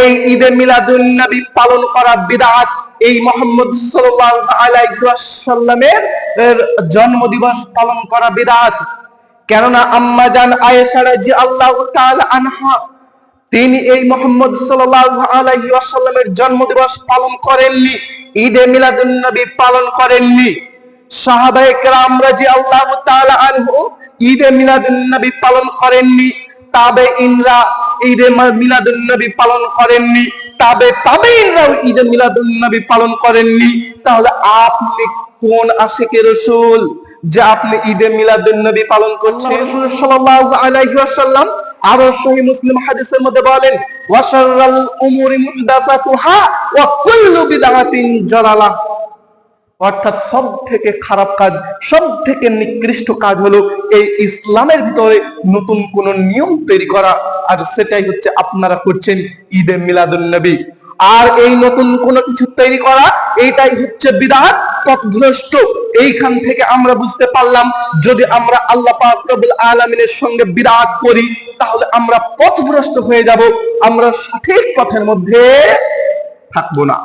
এই ঈদে নবী পালন করা বিদআত এই মোহাম্মদ আলাইহি ওয়াসাল্লামের জন্মদিবস পালন করা বিদআত কেননা আম্মা জান আয়েশা রাদিয়াল্লাহু তাআলা আনহা, তিনি এই মোহাম্মদ পালন করেননি, ঈদে মিলাদুন নবী পালন করেননি। সাহাবায়ে কেরাম রাদিয়াল্লাহু তাআলা আনহু ঈদে মিলাদুন নবী পালন করেননি। তাবে ইনরা ঈদে মিলাদুন নবী পালন করেননি। তাবে তাবে ইনরাও ঈদে মিলাদুন নবী পালন করেননি। তাহলে আপনি কোন রসুল যে আপনি ঈদে মিলাদুন নবী পালন করছেন? সাল্লাল্লাহু আলাইহি ওয়াসাল্লাম আরও সহি মুসলিম হাদিসের মধ্যে বলেন উমুরি ওয়া কুল্লু বিদআতিন জালালাহ অর্থাৎ সব থেকে খারাপ কাজ সব থেকে নিকৃষ্ট কাজ হলো এই ইসলামের ভিতরে নতুন কোন নিয়ম তৈরি করা। আর সেটাই হচ্ছে আপনারা করছেন ঈদে মিলাদুন নবী। আর এই নতুন কোন কিছু তৈরি করা, এইটাই হচ্ছে বিদাত পথভ্রষ্ট এইখান থেকে আমরা বুঝতে পারলাম, যদি আমরা আল্লাহ পাক রব্বুল আলামিনের সঙ্গে বিরাট করি, তাহলে আমরা পথভ্রষ্ট হয়ে যাব। আমরা সঠিক পথের মধ্যে থাকব না।